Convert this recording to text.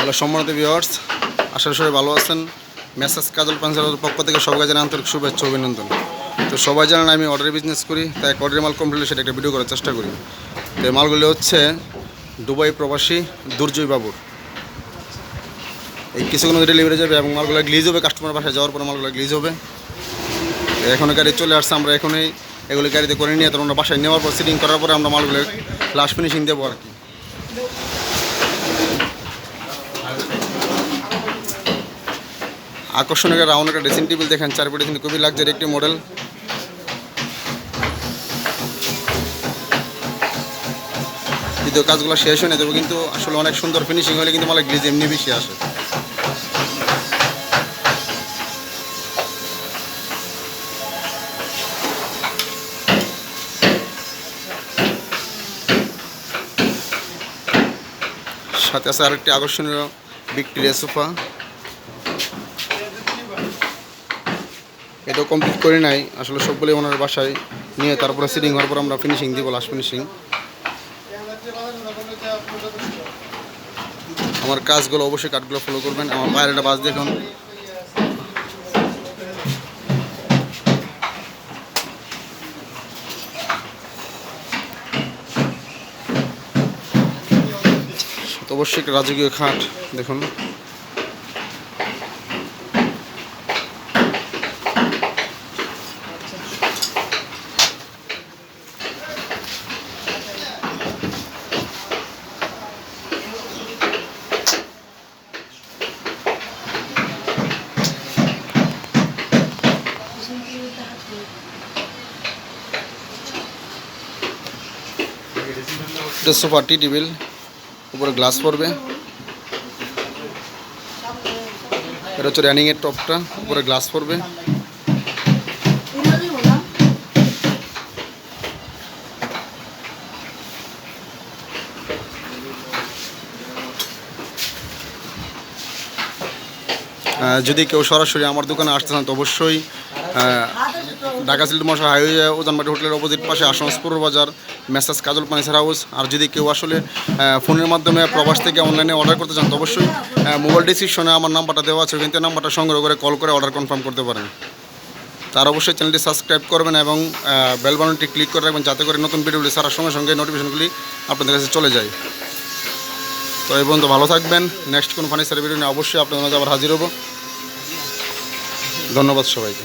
Hello, সম্মানিত viewers আশা সবাই ভালো আছেন। মেসাজ কাজল পাঞ্চালের পক্ষ থেকে সবাই জানাই আন্তরিক শুভেচ্ছা, অভিনন্দন। তো সবাই জানেন আমি অর্ডার বিজনেস করি, তাই অর্ডারের মাল কমপ্লিট সেটা একটা ভিডিও করার চেষ্টা করি। তো এই মালগুলি হচ্ছে দুবাই প্রবাসী দুর্জয় বাবুর। এই কিছুক্ষণ ডেলিভারি যাবে এবং মালগুলো গ্লিজ হবে কাস্টমার বাসায় যাওয়ার পর মালগুলো গ্লিজ হবে। এখনও গাড়ি চলে আসছে, আমরা এখনই এগুলি গাড়িতে করে নিয়ে তখন আমরা বাসায় নেওয়ার পর সিটিং করার পরে আমরা মালগুলো লাস্ট ফিনিশিং দেবো আর কি। আকর্ষণীয় একটা রাউন্ড একটা ড্রেসিং টেবিল দেখেন চারপাটে কিন্তু খুবই লাগজারি একটি মডেল যদিও কাজগুলো শেষ হয়নি, তবে কিন্তু আসলে অনেক সুন্দর ফিনিশিং হলে কিন্তু মালে গ্রিজ এমনি বেশি আসে। সাথে আছে আরেকটি আকর্ষণীয় ভিক্টোরিয়া সোফা এটাও কমপ্লিট করে নাই, আসলে সবগুলোই ওনার বাসায় নিয়ে তারপরে সিটিং হওয়ার পর আমরা ফিনিশিং দিব লাস্ট ফিনিশিং আমার কাজগুলো অবশ্যই কাঠগুলো ফলো করবেন, আমার পায়ের একটা বাস দেখুন। তো অবশ্যই রাজকীয় খাট দেখুন। সোফা টি টেবিল উপরে গ্লাস পড়বে। এটা হচ্ছে রানিংয়ের টপটা উপরে গ্লাস পড়বে। যদি কেউ সরাসরি আমার দোকানে আসতে চান, তো অবশ্যই ঢাকা সিলেট মশা হাইওয়ে ওজানবাটি হোটেলের অপোজিট পাশে আসনসপুর বাজার, মেসাজ কাজল পানিসার হাউস। আর যদি কেউ আসলে ফোনের মাধ্যমে প্রবাস থেকে অনলাইনে অর্ডার করতে চান, তো অবশ্যই মোবাইল ডিসক্রিপশনে আমার নাম্বারটা দেওয়া আছে কিন্তু নাম্বারটা সংগ্রহ করে কল করে অর্ডার কনফার্ম করতে পারেন। তার অবশ্যই চ্যানেলটি সাবস্ক্রাইব করবেন এবং বেল বাটনটি ক্লিক করে রাখবেন, যাতে করে নতুন ভিডিওগুলি ছাড়ার সঙ্গে সঙ্গে নোটিফিকেশনগুলি আপনাদের কাছে চলে যায়। তো এই পর্যন্ত ভালো থাকবেন। নেক্সট কোন ফার্নিচার ভিডিও নিয়ে অবশ্যই আপনাদের মাঝে আবার হাজির হব। ধন্যবাদ সবাইকে।